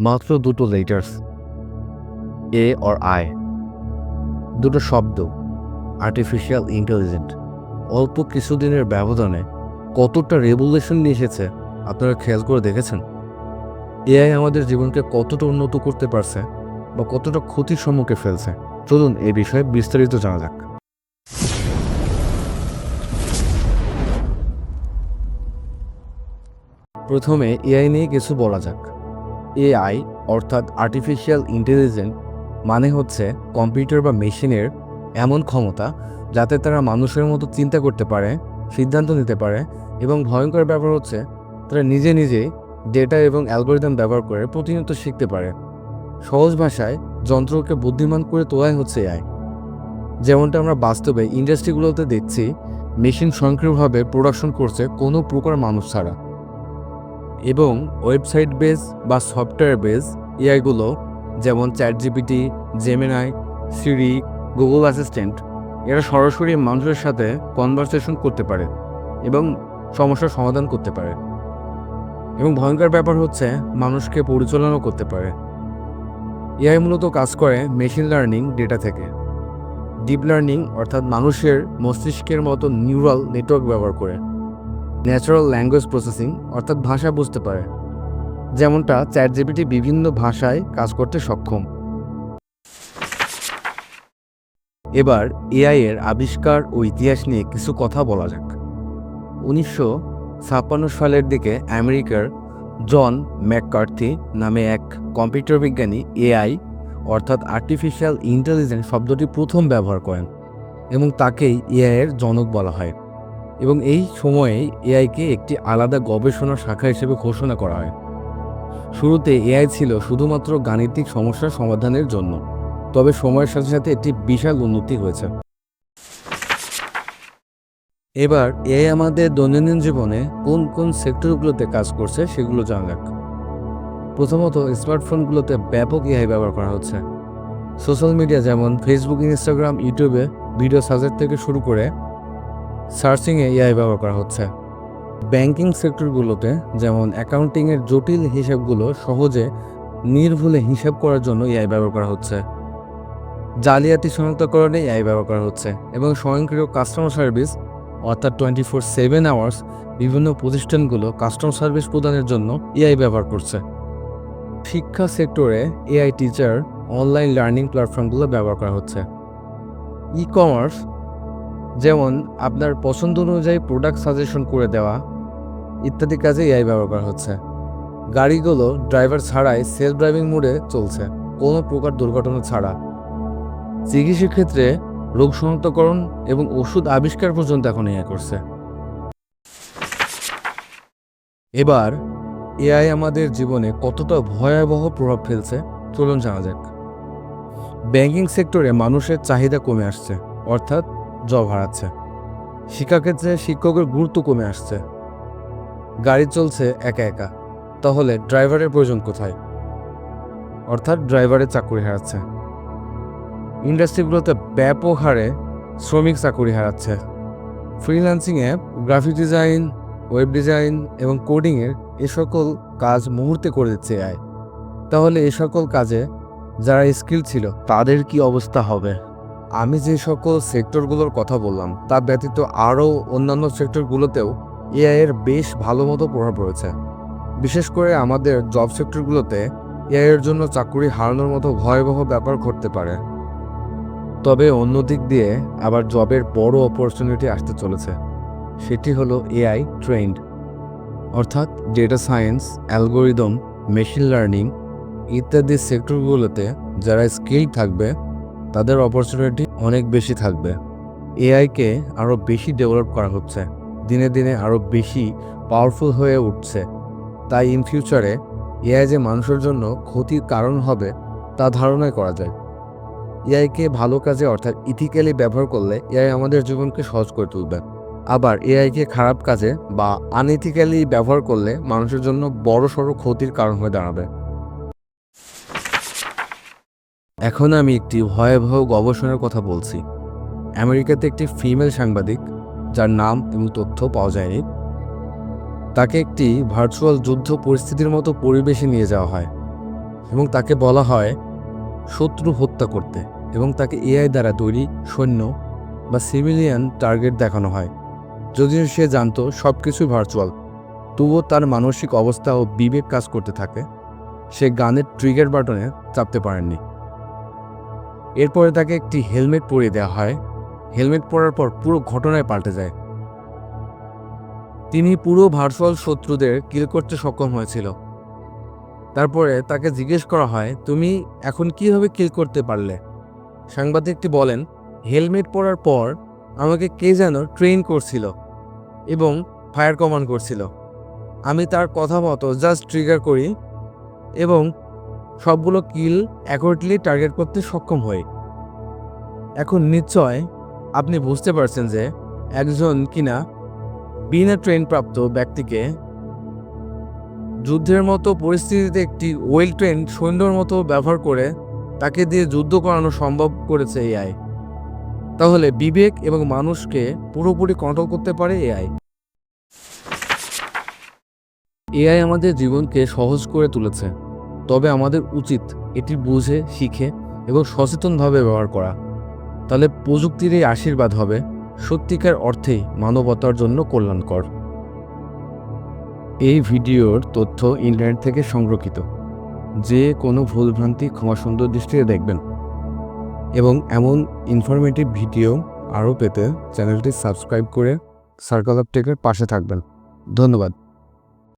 মাত্র দুটো letters a or I দুটো শব্দ আর্টিফিশিয়াল ইন্টেলিজেন্ট অল্প কিছুদিনের ব্যবধানে কতটা রেভুলেশন নিয়ে এসেছে, আপনারা খেয়াল করে দেখেছেন? এআই আমাদের জীবনকে কতটা উন্নত করতে পারছে বা কতটা ক্ষতির সম্মুখে ফেলছে? চলুন এ বিষয়ে বিস্তারিত জানা যাক। প্রথমে এআই নিয়ে কিছু বলা যাক। এআই অর্থাৎ আর্টিফিশিয়াল ইন্টেলিজেন্ট মানে হচ্ছে কম্পিউটার বা মেশিনের এমন ক্ষমতা যাতে তারা মানুষের মতো চিন্তা করতে পারে, সিদ্ধান্ত নিতে পারে এবং ভয়ঙ্কর ব্যাপার হচ্ছে তারা নিজে নিজেই ডেটা এবং অ্যালগোরিদম ব্যবহার করে প্রতিনিয়ত শিখতে পারে। সহজ ভাষায় যন্ত্রকে বুদ্ধিমান করে তোলাই হচ্ছে এআই যেমনটা আমরা বাস্তবে ইন্ডাস্ট্রিগুলোতে দেখছি মেশিন স্বয়ংক্রিয়ভাবে প্রোডাকশন করছে কোনো প্রকার মানুষ ছাড়া। এবং ওয়েবসাইট বেস বা সফটওয়্যার বেস, এআইগুলো যেমন ChatGPT Gemini Siri Google assistant এরা সরাসরি মানুষের সাথে কনভারসেশন করতে পারে এবং সমস্যার সমাধান করতে পারে। এবং ভয়ঙ্কর ব্যাপার হচ্ছে মানুষকে পরিচালনাও করতে পারে। এআই মূলত কাজ করে মেশিন লার্নিং ডেটা থেকে। ডিপ লার্নিং অর্থাৎ মানুষের মস্তিষ্কের মতো নিউরাল নেটওয়ার্ক ব্যবহার করে। ন্যাচারাল ল্যাঙ্গুয়েজ প্রসেসিং অর্থাৎ ভাষা বুঝতে পারে, যেমনটা চ্যাট জিপিটি বিভিন্ন ভাষায় কাজ করতে সক্ষম। এবার এআই এর আবিষ্কার ও ইতিহাস নিয়ে কিছু কথা বলা যাক। উনিশশো ছাপ্পান্ন সালের দিকে আমেরিকার জন ম্যাককার্থি নামে এক কম্পিউটার বিজ্ঞানী এআই অর্থাৎ আর্টিফিশিয়াল ইন্টেলিজেন্স শব্দটি প্রথম ব্যবহার করেন এবং তাকেই এআই এর জনক বলা হয়। এবং এই সময়ে এআইকে একটি আলাদা গবেষণা শাখা হিসেবে ঘোষণা করা হয়। শুরুতে এআই ছিল শুধুমাত্র গাণিতিক সমস্যার সমাধানের জন্য, তবে সময়ের সাথে সাথে একটি বিশাল উন্নতি হয়েছে। এবার এআই আমাদের দৈনন্দিন জীবনে কোন কোন সেক্টরগুলোতে কাজ করছে সেগুলো জানা যাক। প্রথমত স্মার্টফোনগুলোতে ব্যাপক এআই ব্যবহার করা হচ্ছে। সোশ্যাল মিডিয়া যেমন ফেসবুক, ইনস্টাগ্রাম, ইউটিউবে ভিডিও সার্চের থেকে শুরু করে সার্চিংয়ে এআই ব্যবহার করা হচ্ছে। ব্যাংকিং সেক্টরগুলোতে যেমন অ্যাকাউন্টিংয়ের জটিল হিসাবগুলো সহজে নির্ভুলে হিসাব করার জন্য এআই ব্যবহার করা হচ্ছে। জালিয়াতি শনাক্তকরণে এআই ব্যবহার করা হচ্ছে এবং স্বয়ংক্রিয় কাস্টমার সার্ভিস অর্থাৎ টোয়েন্টি ফোর সেভেন আওয়ার্স বিভিন্ন প্রতিষ্ঠানগুলো কাস্টমার সার্ভিস প্রদানের জন্য এআই ব্যবহার করছে। শিক্ষা সেক্টরে এআই টিচার অনলাইন লার্নিং প্ল্যাটফর্মগুলো ব্যবহার করা হচ্ছে। ই কমার্স যেমন আপনার পছন্দ অনুযায়ী প্রোডাক্ট সাজেশন করে দেওয়া, ইত্যাদি কাজে এআই ব্যবহার করা হচ্ছে। গাড়িগুলো ড্রাইভার ছাড়াই সেলফ ড্রাইভিং মোডে চলছে, কোনো প্রকার দুর্ঘটনা ছাড়া। চিকিৎসার ক্ষেত্রে রোগ শনাক্তকরণ এবং ওষুধ আবিষ্কার পর্যন্ত এখন এআই করছে। এবার এআই আমাদের জীবনে কতটা ভয়াবহ প্রভাব ফেলছে, চলুন জানা যাক। ব্যাংকিং সেক্টরে মানুষের চাহিদা কমে আসছে, অর্থাৎ জব হারাচ্ছে শিক্ষাক্ষেত্রে শিক্ষকের গুরুত্ব কমে আসছে। গাড়ি চলছে একা একা। তাহলে ড্রাইভারের প্রয়োজন কোথায়? অর্থাৎ ড্রাইভারের চাকরি হারাচ্ছে। ইন্ডাস্ট্রিগুলোতে ব্যাপক হারে শ্রমিক চাকরি হারাচ্ছে। ফ্রিল্যান্সিংয়ে গ্রাফিক ডিজাইন, ওয়েব ডিজাইন এবং কোডিংয়ের এ সকল কাজ মুহূর্তে করে দিচ্ছে এআই তাহলে এ সকল কাজে যারা স্কিল ছিল, তাদের কি অবস্থা হবে? আমি যে সকল সেক্টরগুলোর কথা বললাম, তা ব্যতীত আরও অন্যান্য সেক্টরগুলোতেও এআই এর বেশ ভালো মতো প্রভাব রয়েছে বিশেষ করে আমাদের জব সেক্টরগুলোতে এআই এর জন্য চাকরি হারানোর মতো ভয়াবহ ব্যাপার ঘটতে পারে। তবে অন্য দিক দিয়ে আবার জবের বড় অপরচুনিটি আসতে চলেছে। সেটি হলো এআই ট্রেন্ড অর্থাৎ data science algorithm machine learning ইত্যাদি সেক্টরগুলোতে যারা স্কিল থাকবে তাদের অপরচুনিটি অনেক বেশি থাকবে। এআইকে আরও বেশি ডেভেলপ করা হচ্ছে। দিনে দিনে আরও বেশি পাওয়ারফুল হয়ে উঠছে। তাই ইন ফিউচারে এআই যে মানুষের জন্য ক্ষতির কারণ হবে, তা ধারণাই করা যায়। এআইকে ভালো কাজে অর্থাৎ ইথিক্যালি ব্যবহার করলে এআই আমাদের জীবনকে সহজ করে তুলবে। আবার এআইকে খারাপ কাজে বা আনইথিক্যালি ব্যবহার করলে মানুষের জন্য বড় সড়ো ক্ষতির কারণ হয়ে দাঁড়াবে। এখন আমি একটি ভয়াবহ গবেষণার কথা বলছি। আমেরিকাতে একটি ফিমেল সাংবাদিক, যার নাম এবং তথ্য পাওয়া যায়নি, তাকে একটি ভার্চুয়াল যুদ্ধ পরিস্থিতির মতো পরিবেশে নিয়ে যাওয়া হয় এবং তাকে বলা হয় শত্রু হত্যা করতে এবং তাকে এআই দ্বারা তৈরি সৈন্য বা সিভিলিয়ান টার্গেট দেখানো হয়। যদিও সে জানতো সব কিছুই ভার্চুয়াল, তবুও তার মানসিক অবস্থা ও বিবেক কাজ করতে থাকে। সে গানের ট্রিগার বাটনে চাপতে পারেননি। এরপরে তাকে একটি হেলমেট পরিয়ে দেওয়া হয়। হেলমেট পরার পর পুরো ঘটনায় পাল্টে যায়। তিনি পুরো ভার্চুয়াল শত্রুদের কিল করতে সক্ষম হয়েছিল। তারপরে তাকে জিজ্ঞেস করা হয়, তুমি এখন কীভাবে কিল করতে পারলে? সাংবাদিকটি বলেন, হেলমেট পরার পর আমাকে কে যেন ট্রেন করছিল এবং ফায়ার কমান্ড করছিল। আমি তার কথা মতো জাস্ট ট্রিগার করি এবং সবগুলো কিল অ্যাকুরেটলি টার্গেট করতে সক্ষম হই। এখন নিশ্চয় আপনি বুঝতে পারছেন যে একজন কিনা বিনা ট্রেন প্রাপ্ত ব্যক্তিকে যুদ্ধের মতো পরিস্থিতিতে একটি ওয়েল ট্রেন সৈন্যর মতো ব্যবহার করে তাকে দিয়ে যুদ্ধ করানো সম্ভব করেছে এআই তাহলে বিবেক এবং মানুষকে পুরোপুরি কন্ট্রোল করতে পারে এআই এআই আমাদের জীবনকে সহজ করে তুলেছে। তবে আমাদের উচিত এটি বুঝে, শিখে এবং সচেতনভাবে ব্যবহার করা। তাহলে প্রযুক্তির এই আশীর্বাদ হবে, সত্যিকার অর্থেই মানবতার জন্য কল্যাণকর। এই ভিডিওর তথ্য ইন্টারনেট থেকে সংরক্ষিত। যে কোনো ভুলভ্রান্তি ক্ষমা সুন্দর দৃষ্টিতে দেখবেন। এবং এমন ইনফরমেটিভ ভিডিও আরও পেতে চ্যানেলটি সাবস্ক্রাইব করে সার্কেল অফ টেকের পাশে থাকবেন। ধন্যবাদ।